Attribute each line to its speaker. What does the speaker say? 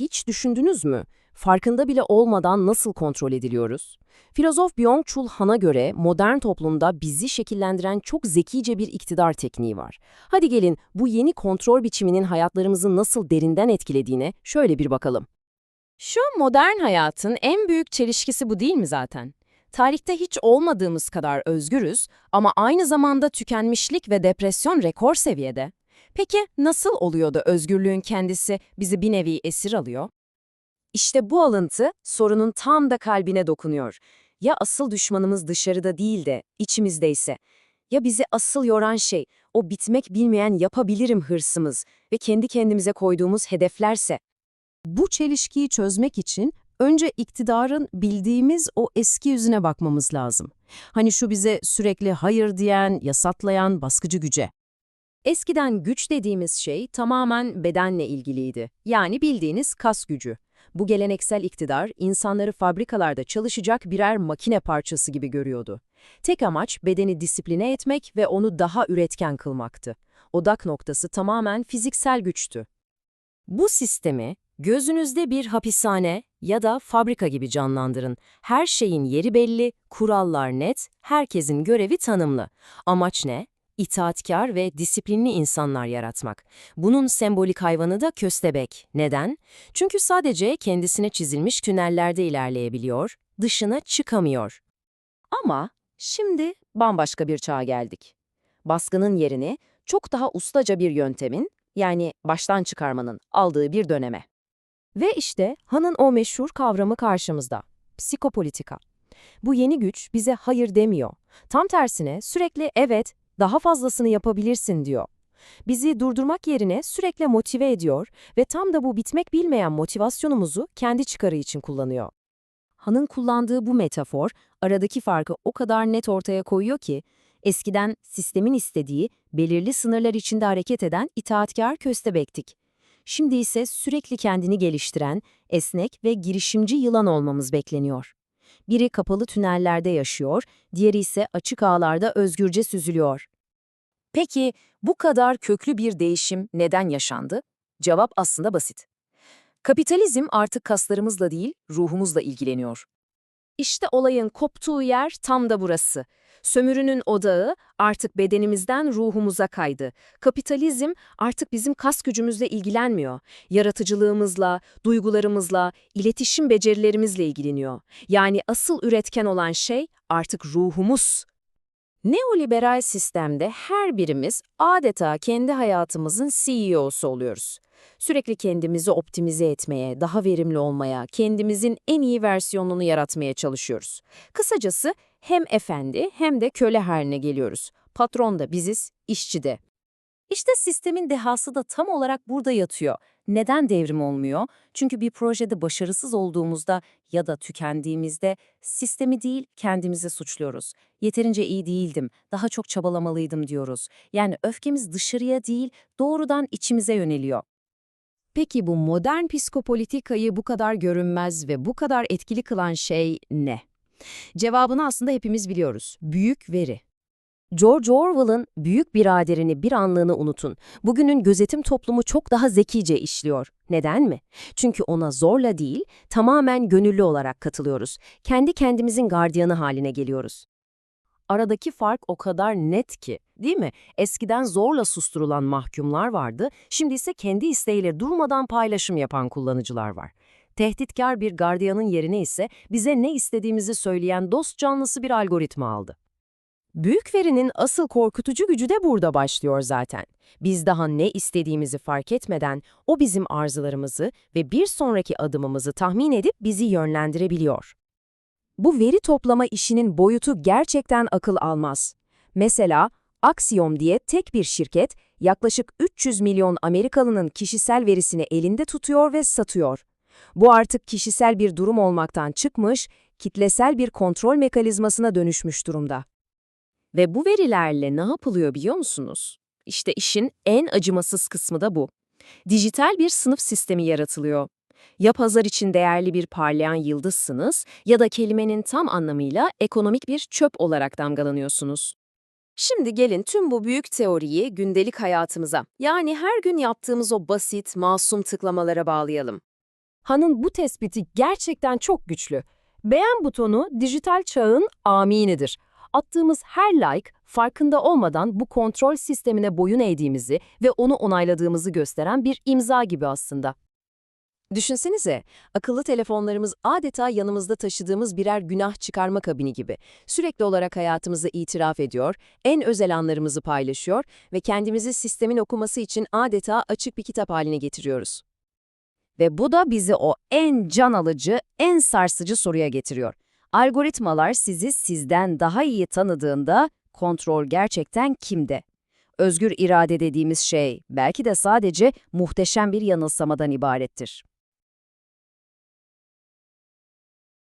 Speaker 1: Hiç düşündünüz mü? Farkında bile olmadan nasıl kontrol ediliyoruz? Filozof Byung-Chul Han'a göre modern toplumda bizi şekillendiren çok zekice bir iktidar tekniği var. Hadi gelin bu yeni kontrol biçiminin hayatlarımızı nasıl derinden etkilediğine şöyle bir bakalım.
Speaker 2: Şu modern hayatın en büyük çelişkisi bu değil mi zaten? Tarihte hiç olmadığımız kadar özgürüz ama aynı zamanda tükenmişlik ve depresyon rekor seviyede. Peki nasıl oluyor da özgürlüğün kendisi bizi bir nevi esir alıyor?
Speaker 1: İşte bu alıntı sorunun tam da kalbine dokunuyor. Ya asıl düşmanımız dışarıda değil de içimizdeyse? Ya bizi asıl yoran şey o bitmek bilmeyen yapabilirim hırsımız ve kendi kendimize koyduğumuz hedeflerse? Bu çelişkiyi çözmek için önce iktidarın bildiğimiz o eski yüzüne bakmamız lazım. Hani şu bize sürekli hayır diyen, yasatlayan baskıcı güce. Eskiden güç dediğimiz şey tamamen bedenle ilgiliydi. Yani bildiğiniz kas gücü. Bu geleneksel iktidar insanları fabrikalarda çalışacak birer makine parçası gibi görüyordu. Tek amaç bedeni disipline etmek ve onu daha üretken kılmaktı. Odak noktası tamamen fiziksel güçtü. Bu sistemi gözünüzde bir hapishane ya da fabrika gibi canlandırın. Her şeyin yeri belli, kurallar net, herkesin görevi tanımlı. Amaç ne? İtaatkar ve disiplinli insanlar yaratmak. Bunun sembolik hayvanı da köstebek. Neden? Çünkü sadece kendisine çizilmiş tünellerde ilerleyebiliyor, dışına çıkamıyor. Ama şimdi bambaşka bir çağa geldik. Baskının yerini çok daha ustaca bir yöntemin, yani baştan çıkarmanın aldığı bir döneme. Ve işte Han'ın o meşhur kavramı karşımızda. Psikopolitika. Bu yeni güç bize hayır demiyor. Tam tersine sürekli evet, daha fazlasını yapabilirsin diyor. Bizi durdurmak yerine sürekli motive ediyor ve tam da bu bitmek bilmeyen motivasyonumuzu kendi çıkarı için kullanıyor. Han'ın kullandığı bu metafor aradaki farkı o kadar net ortaya koyuyor ki, eskiden sistemin istediği, belirli sınırlar içinde hareket eden itaatkar köstebektik. Şimdi ise sürekli kendini geliştiren, esnek ve girişimci yılan olmamız bekleniyor. Biri kapalı tünellerde yaşıyor, diğeri ise açık ağlarda özgürce süzülüyor. Peki bu kadar köklü bir değişim neden yaşandı? Cevap aslında basit. Kapitalizm artık kaslarımızla değil, ruhumuzla ilgileniyor. İşte olayın koptuğu yer tam da burası. Sömürünün odağı artık bedenimizden ruhumuza kaydı. Kapitalizm artık bizim kas gücümüzle ilgilenmiyor. Yaratıcılığımızla, duygularımızla, iletişim becerilerimizle ilgileniyor. Yani asıl üretken olan şey artık ruhumuz. Neoliberal sistemde her birimiz adeta kendi hayatımızın CEO'su oluyoruz. Sürekli kendimizi optimize etmeye, daha verimli olmaya, kendimizin en iyi versiyonunu yaratmaya çalışıyoruz. Kısacası hem efendi hem de köle haline geliyoruz. Patron da biziz, işçi de. İşte sistemin dehası da tam olarak burada yatıyor. Neden devrim olmuyor? Çünkü bir projede başarısız olduğumuzda ya da tükendiğimizde sistemi değil kendimizi suçluyoruz. Yeterince iyi değildim, daha çok çabalamalıydım diyoruz. Yani öfkemiz dışarıya değil, doğrudan içimize yöneliyor. Peki bu modern psikopolitikayı bu kadar görünmez ve bu kadar etkili kılan şey ne? Cevabını aslında hepimiz biliyoruz. Büyük veri. George Orwell'ın büyük biraderini bir anlığını unutun. Bugünün gözetim toplumu çok daha zekice işliyor. Neden mi? Çünkü ona zorla değil, tamamen gönüllü olarak katılıyoruz. Kendi kendimizin gardiyanı haline geliyoruz. Aradaki fark o kadar net ki, değil mi? Eskiden zorla susturulan mahkumlar vardı, şimdi ise kendi isteğiyle durmadan paylaşım yapan kullanıcılar var. Tehditkar bir gardiyanın yerine ise bize ne istediğimizi söyleyen dost canlısı bir algoritma aldı. Büyük verinin asıl korkutucu gücü de burada başlıyor zaten. Biz daha ne istediğimizi fark etmeden o bizim arzularımızı ve bir sonraki adımımızı tahmin edip bizi yönlendirebiliyor. Bu veri toplama işinin boyutu gerçekten akıl almaz. Mesela Axiom diye tek bir şirket yaklaşık 300 milyon Amerikalının kişisel verisini elinde tutuyor ve satıyor. Bu artık kişisel bir durum olmaktan çıkmış, kitlesel bir kontrol mekanizmasına dönüşmüş durumda. Ve bu verilerle ne yapılıyor biliyor musunuz? İşte işin en acımasız kısmı da bu. Dijital bir sınıf sistemi yaratılıyor. Ya pazar için değerli bir parlayan yıldızsınız ya da kelimenin tam anlamıyla ekonomik bir çöp olarak damgalanıyorsunuz. Şimdi gelin tüm bu büyük teoriyi gündelik hayatımıza, yani her gün yaptığımız o basit, masum tıklamalara bağlayalım.
Speaker 2: Han'ın bu tespiti gerçekten çok güçlü. Beğen butonu dijital çağın aminidir. Attığımız her like farkında olmadan bu kontrol sistemine boyun eğdiğimizi ve onu onayladığımızı gösteren bir imza gibi aslında.
Speaker 1: Düşünsenize, akıllı telefonlarımız adeta yanımızda taşıdığımız birer günah çıkarma kabini gibi. Sürekli olarak hayatımızı itiraf ediyor, en özel anlarımızı paylaşıyor ve kendimizi sistemin okuması için adeta açık bir kitap haline getiriyoruz.
Speaker 2: Ve bu da bizi o en can alıcı, en sarsıcı soruya getiriyor. Algoritmalar sizi sizden daha iyi tanıdığında kontrol gerçekten kimde? Özgür irade dediğimiz şey belki de sadece muhteşem bir yanılsamadan ibarettir.